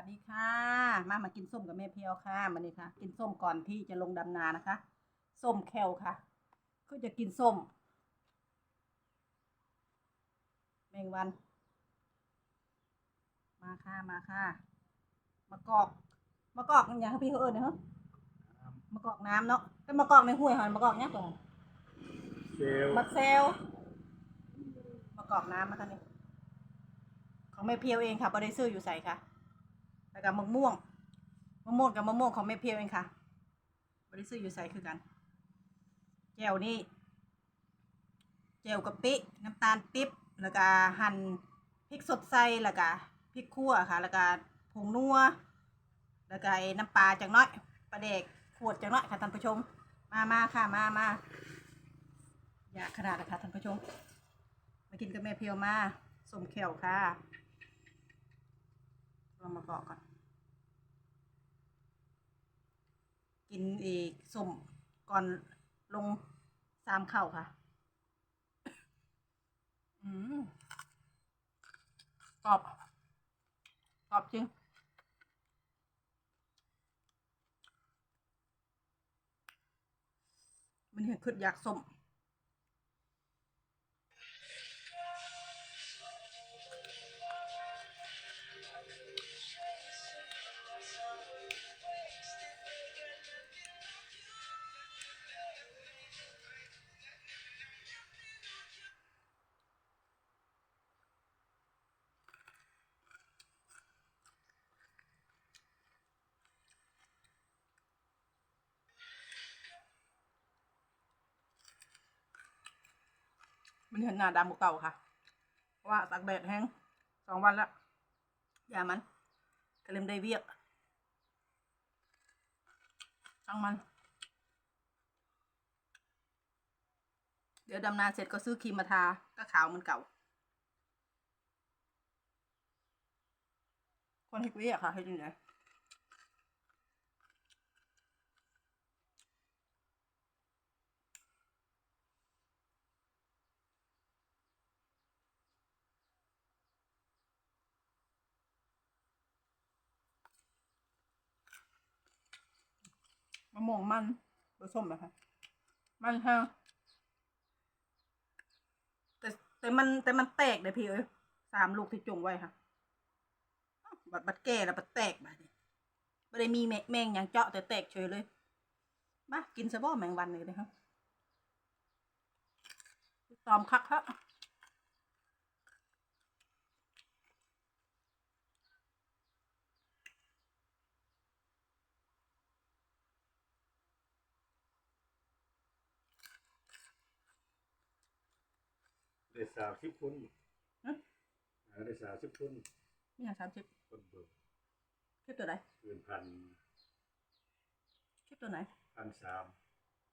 วัสดีค่ะ มามากินส้มกับแม่เพียวค่ะมานี่ค่ะ กินส้มก่อนที่จะลงดำนานะคะ ส้มแคลค่ะ ก็จะกินส้ม แมงวัน มาค่ะมาค่ะมะกอกมะกอกอย่างที่พี่เขาเอิญนะฮะมะกอกน้ำเนาะเป็นมะกอกในห้วยหอยมะกอกเนี้ยก่อนเซลลมะเซลมะกอกน้ำนะคะนี่ของแม่เพียวเองค่ะบริซื้ออยู่ใส่ค่ะ แล้วก็มะม่วงมะม่วงกับมะม่วงของแม่เพียวเองค่ะบริซื้ออยู่ใส่คือกันแจ่วนี่แจ่วกะปิน้ำตาลปิ๊บแล้วก็หั่นพริกสดใส่แล้วก็พริกขั่วค่ะ แล้วก็ผงนัวแล้วก็ไอ้น้ำปลาจังน้อยปลาเด็กขวดจังน้อยค่ะท่านผู้ชม มามาค่ะมามาอยากขนาดนะคะท่านผู้ชมมากินกับแม่เพียวมาสมแขวค่ะเรามาเกาะก่อน กินอีกสมก่อนลงสามเข่าค่ะ อืมกรอบกรอบจริงมันเห็นขึ้นอยากสม มันเห็นหน้าดำกว่าเก่าค่ะ เพราะว่าตากแดดแห้งสองวันแล้วอย่ามันก็เริ่มได้เวียกตั้งมัน เดี๋ยวดำนาเสร็จก็ซื้อครีมมาทาก็ขาวเหมันเก่า คนให้เวียกค่ะให้ดีเลย ม่วงมันผสมนะคะมันแห้งแต่แต่มันแต่มันแตกเลยพี่เอ้ยสามลูกที่จงไว้ค่ะ บัดบัดแก่แล้วบัดแตกบัดนี้ไม่ได้มีแมแมงอย่างเจาะแต่แตกเฉยเลยมากินซะบ่แมงวันเลยนะคะตอมคักฮะ ได้สามสิบคนฮะอ่าได้สามสิบคนนี่อย่างสามสิบคนเบิกคลิปตัวไหนเกินพันคลิปตัวไหนพันสาม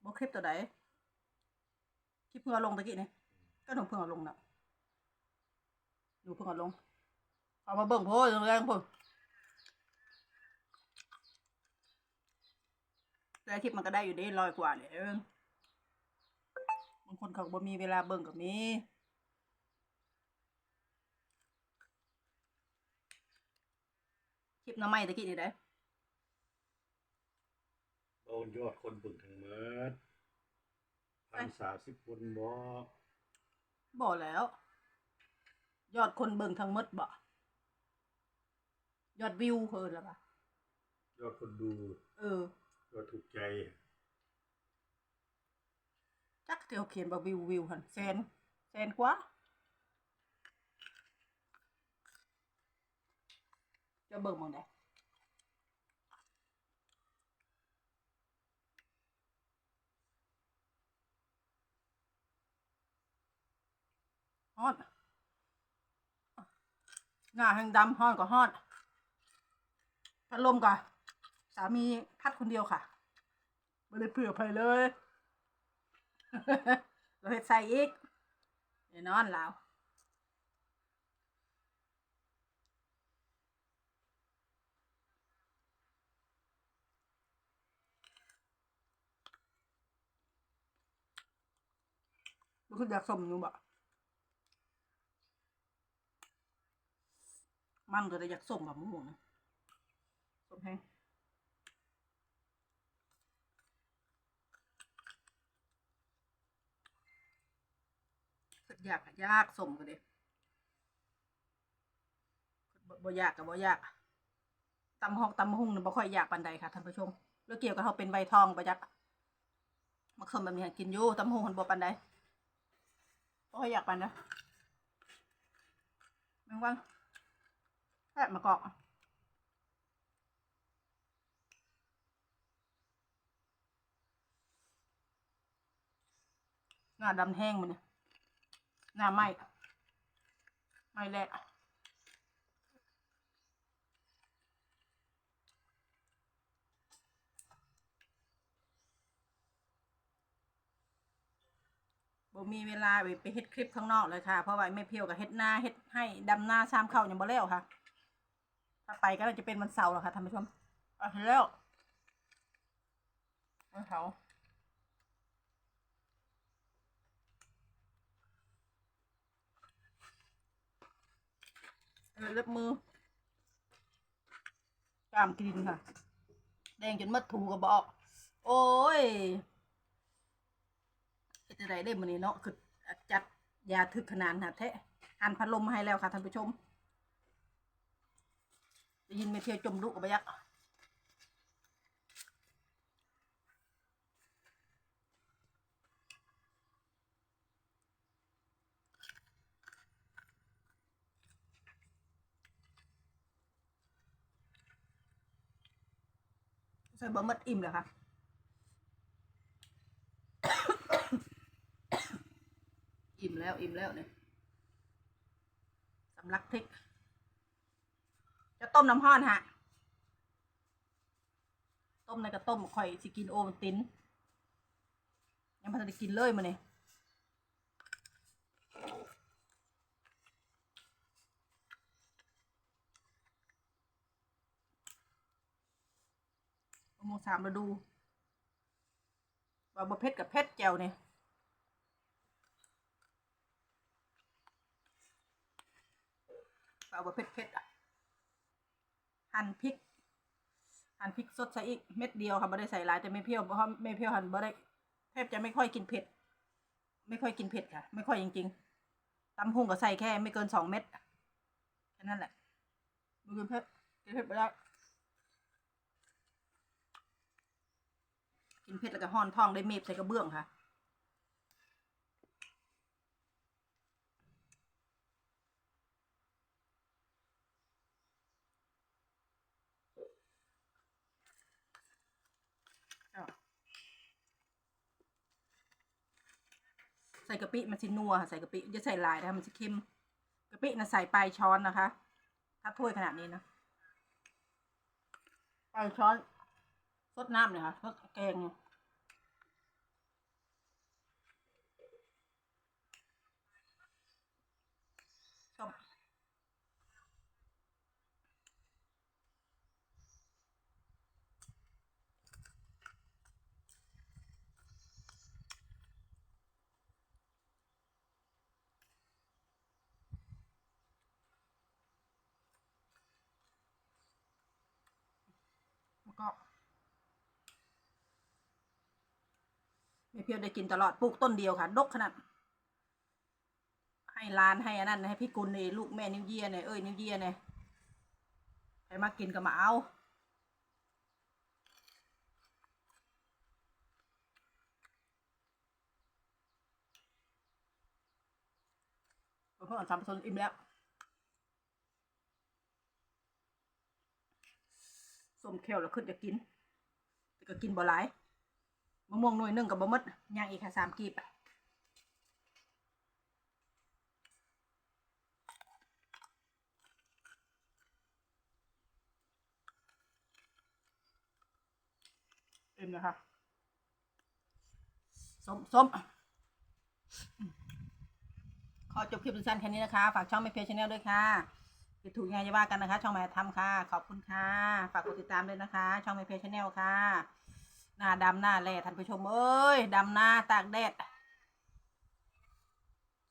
บอกคลิปตัวไหนคลิปเพิ่งเอาลงตะกี้นี่ก็หนูเพิ่งเอาลงน่ะหนูเพิ่งเอาลงเอามาเบิ่งโพดแรงพุ่นแต่คลิปมันก็ได้อยู่ได้ร้อยกว่าเนี่ยเออบางคนเขาก็บ่มีเวลาเบิ่งกับมี คลิปหน้ำไม้ตะกี้นี่ได้โดนยอดคนเบึงทั้งหมดพันสามสิบคนบ่บ่แล้ว ยอดคนเบิ่งทั้งหมดบ่ยอดวิวเพิ่นละป่ะยอดคนดู เออ ยอดถูกใจ จักเตียวเขียนว่าวิววิวหันแสนแสนกว่า จะเบิ่งมองได้ฮอดหน้าแห่งดำฮอดก็ฮอดพัดลมก่ะสามีพัดคนเดียวค่ะไม่ได้เผื่อใครเลย เราเฮ็ดใส่อีกแน่นอนแล้ว คืออยากสมอยู่บ่มันก็ได้อยากสมแบบหมูนะสมแห้งเพิ่นอยากอะยากสมกันเลยบ่อยากกับบ่อยากตำหอกตำหุ่งน่ะบ่ค่อยอยากปานใดค่ะท่านผู้ชมแล้วเกี่ยวกับเขาเป็นใบทองประจักมักสมแบบนี้กินอยู่ตำหุ่งมันบ่ปานใด บ่ค่อยอยากปานใดแมงวันแอบมะกอกหน้าดำแห้งมันเนี่ยหน้าไหม้ไหม้แหละ บ่มีเวลาไปไปเฮ็ดคลิปข้างนอกเลยค่ะ เพราะว่าไม่เพียวกับเฮ็ดหน้าเฮ็ดให้ดำหน้าซ้ำเข้ายังบ่แล้วค่ะ ถ้าไปก็จะเป็นวันเสาร์แล้วค่ะท่านผู้ชมอาเห็นแล้ววันเสาร์เล็บมือกามกินค่ะ แดงจนมัดถูกระบอก โอ้ย ดอะไรได้มันนี้เนาะคือจัดยาถึกขนาดหนาแท้หันพัดลมมาให้แล้วค่ะท่านผู้ชมได้ยินไม่เที่ยวจมลุกกับยักษ์ใส่บะมัดอิ่มเลยค่ะ อิ่ม แล้วอิ่มแล้วเนี่ยสำลักพริก จะต้มน้ำห้อนฮะ ต้มในกระต้มข่อยสิกินโอมันตินยังพันจะกินเลยมาเนี่ยมะม่สามฤดูว่าบะเพ็ดกับเพ็ดแจวเนี่ย เอาแบบเผ็ดๆอะ หั่นพริก หั่นพริกสดใส่อีกเม็ดเดียวค่ะไม่ได้ใส่หลายแต่ไม่เปรี้ยวเพราะไม่เปรี้ยวหั่นไม่ได้แทบจะไม่ค่อยกินเผ็ด ไม่ค่อยกินเผ็ดค่ะ ไม่ค่อยจริงๆตำพุงก็ใส่แค่ไม่เกินสองเม็ดแค่นั้นแหละไม่กินเผ็ดกินเผ็ดไม่ได้กินเผ็ดแล้วก็ห่อนท้องได้เมฟใส่กระเบื้องค่ะ ส่กะปิมันสินัวค่ะใส่กะปิจะใส่หลายนะคะมันจะเค็มกะปินะใส่ปลายช้อนนะคะ ถ้าถ้วยขนาดนี้นะปลายช้อนซดน้ำเลยค่ะซดแกงเนี่ย แล้วก็ไม่เพียวได้กินตลอดปลูกต้นเดียวค่ะ ดกขนาด ให้ร้านให้อันนั้นให้พี่กุลเนี่ยลูกแม่นิ้วเยียเนี่ยเอ้ยนิ้วเยียเนี่ยใครมากินก็มาเอาเพื่อนทำผสมอิ่มแล้ว ส้มแควแล้วขึ้นจะกิน แต่ก็กินบ่หลายมะม่วงหน่วยหนึ่งกับบ่หมดย่างอีกค่ะสามกีบเอ็มนะคะส้มส้มขอจบคลิปสั้นแค่นี้นะคะ ฝากช่องไม่เพจชาแนลด้วยค่ะ ผิดถูกยังไงจะว่ากันนะคะ ช่องแม่ทำค่ะ ขอบคุณค่ะ ฝากกดติดตามด้วยนะคะ ช่องแม่เพจชาแนลค่ะ หน้าดำหน้าแหล่ท่านผู้ชมเอ้ยดำหน้าตากแดด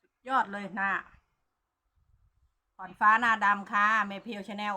สุดยอดเลยหน้าผ่อนฟ้าหน้าดำค่ะเมเพลชาแนล